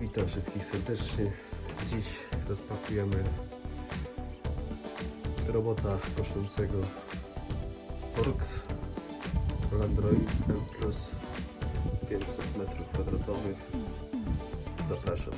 Witam wszystkich serdecznie. Dziś rozpakujemy robota koszącego Forks Landroid M plus 500 m2. Zapraszam.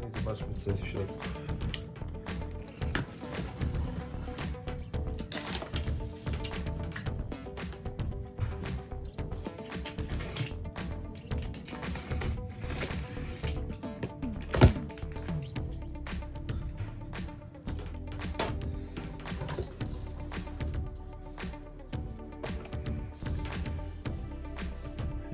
No i zobaczmy co jest w środku.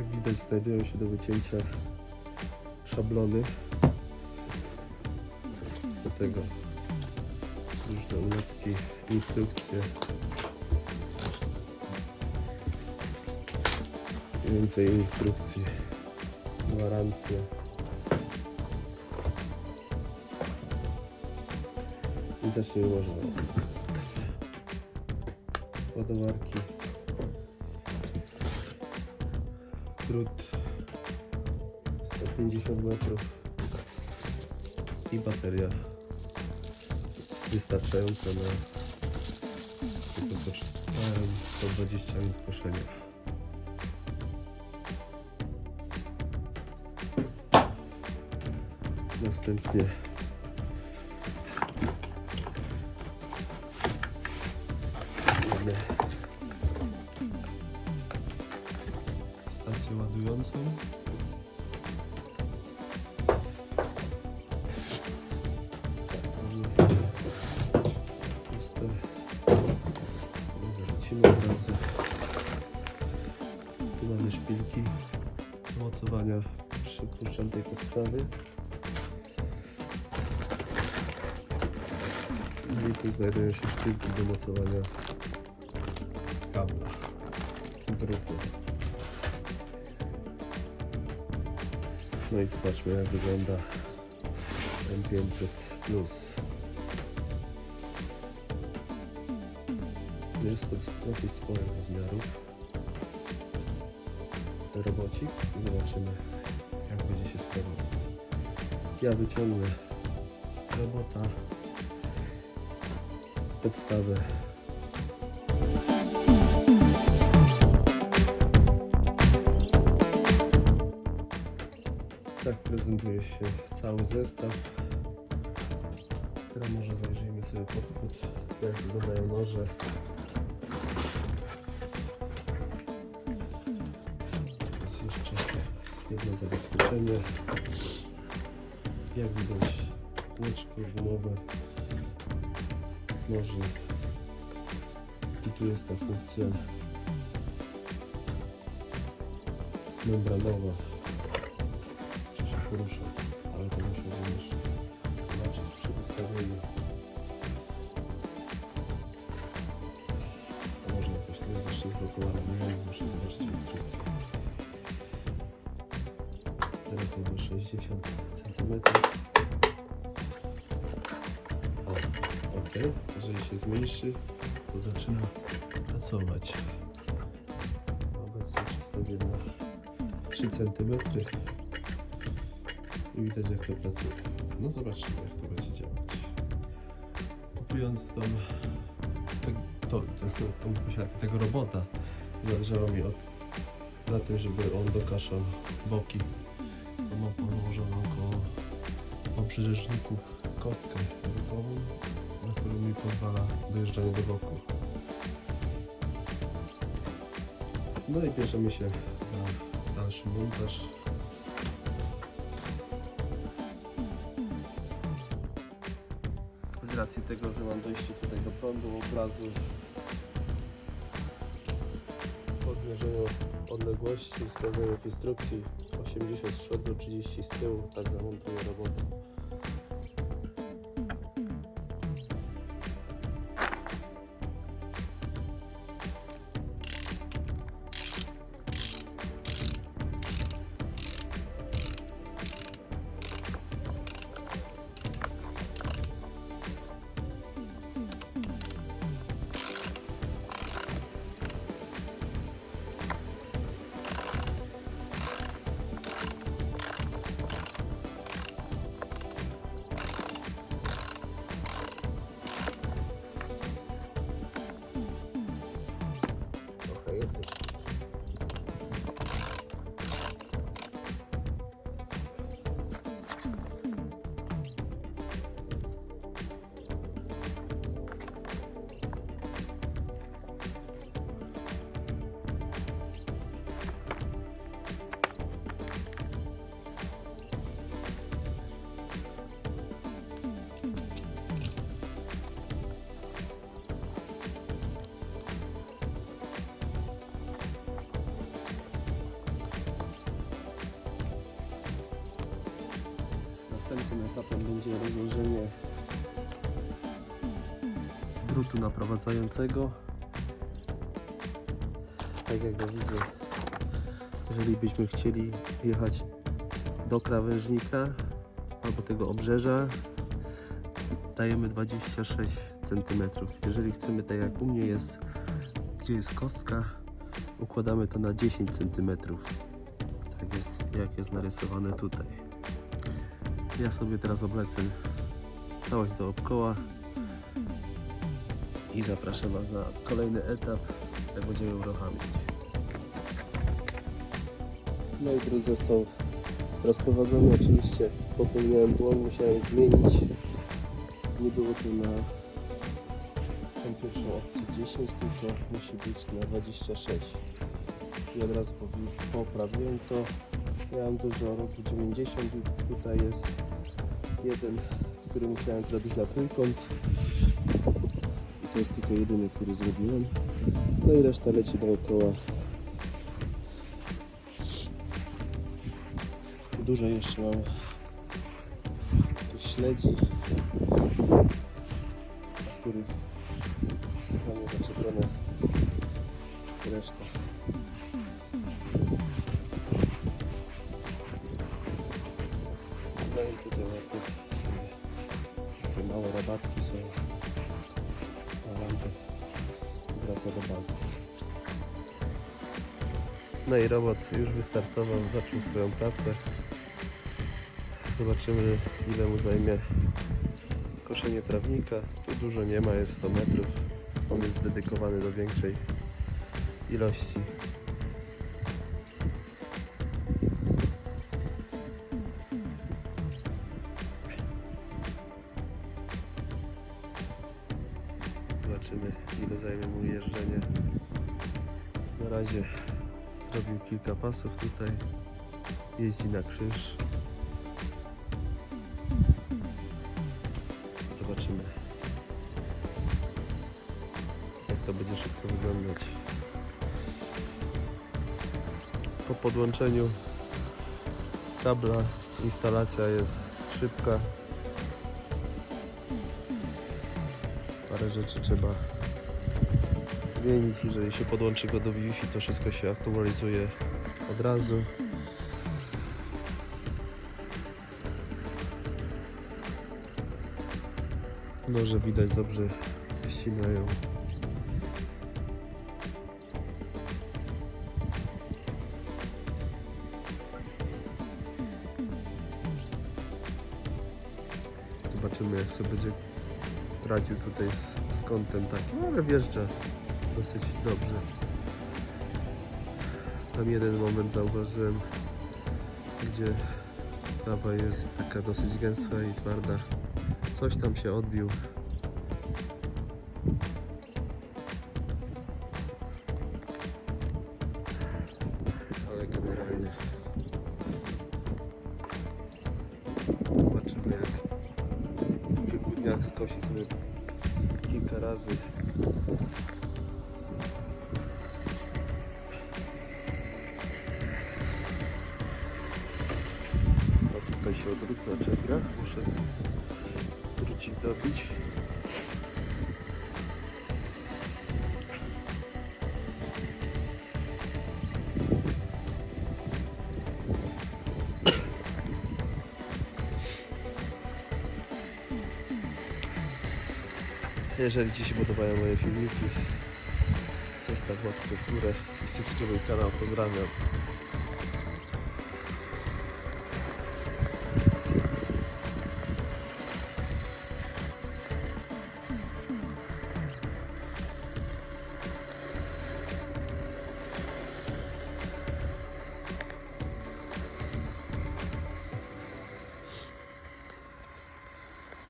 Jak widać znajdują się do wycięcia szablony. Do tego różne ulotki, instrukcje. Więcej instrukcji gwarancje. I zaczniemy może ładowarki drut 150 metrów i bateria wystarczająca na tylko co czytałem 120 minut koszenia. Następnie razu tu mamy szpilki mocowania przypuszczam tej podstawy i tu znajdują się szpilki do mocowania kabla drutu no i zobaczmy jak wygląda M500 Plus jest to dosyć sporych rozmiarów robocik i zobaczymy jak będzie się sprawował ja wyciągnę robota podstawę. Tak prezentuje się cały zestaw. Teraz może zajrzyjmy sobie pod spód jak wyglądają noże jest jeszcze jedno zabezpieczenie. Jak widać kółeczko gumowe noży i tu jest ta funkcja membranowa. Czy się porusza ale to musiałbym jeszcze zobaczyć przy ustawieniu wiem, muszę zobaczyć instrukcję teraz mamy 60 cm o, ok. Jeżeli się zmniejszy, to zaczyna pracować. Obecnie przestawię na 3 cm. I widać jak to pracuje. No zobaczymy jak to będzie działać. Kupując tą, to, to, tą tego robota, zależało mi od, na tym, żeby on dokaszał boki. Mam położoną koło obrzeżników kostkę rukową, na którą mi pozwala dojeżdżanie do boku. No i bierzemy się za dalszy montaż. Z racji tego, że mam dojście tutaj do prądu obrazu po odmierzeniu odległości, sprawdzeniu w instrukcji 80 z przodu, 30 z tyłu, tak zamontuję robotę. Etapem będzie rozłożenie drutu naprowadzającego. Tak jak ja widzę, jeżeli byśmy chcieli wjechać do krawężnika albo tego obrzeża, dajemy 26 cm. Jeżeli chcemy, tak jak u mnie jest, gdzie jest kostka, układamy to na 10 cm. Tak jest, jak jest narysowane tutaj. Ja sobie teraz oblecę całość dookoła i zapraszam Was na kolejny etap, jak będziemy uruchamiać. No i drut został rozprowadzony. Oczywiście popełniłem błąd, musiałem zmienić. Nie było tu na tą pierwszą opcję 10, tylko musi być na 26. I od razu poprawiłem to. Miałem dużo roku 90 i tutaj jest jeden, który musiałem zrobić na trójkąt. I to jest tylko jedyny, który zrobiłem. No i reszta leci dookoła. Dużo jeszcze mam tych śledzi, w których zostanie zaczepione reszta. No i robot już wystartował, zaczął swoją pracę. Zobaczymy ile mu zajmie koszenie trawnika. Tu dużo nie ma, jest 100 metrów. On jest dedykowany do większej ilości. Zobaczymy ile zajmie mu jeżdżenie. Na razie zrobił kilka pasów tutaj. Jeździ na krzyż. Zobaczymy jak to będzie wszystko wyglądać. Po podłączeniu kabla instalacja jest szybka. Parę rzeczy trzeba zmienić. Jeżeli się podłączy go do Wi-Fi, to wszystko się aktualizuje od razu. Noże widać dobrze ścinają. Zobaczymy jak sobie będzie radził tutaj z, z kątem takim, ale wjeżdża dosyć dobrze. Tam jeden moment zauważyłem, gdzie trawa jest taka dosyć gęsta i twarda. Coś tam się odbił. Ale generalnie zobaczymy jak w kilku dniach skosi sobie kilka razy. Zaczepia. Muszę drucik dobić. Jeżeli Ci się podobają moje filmiki, zostaw łapkę w górę i subskrybuj kanał. Pozdrawiam.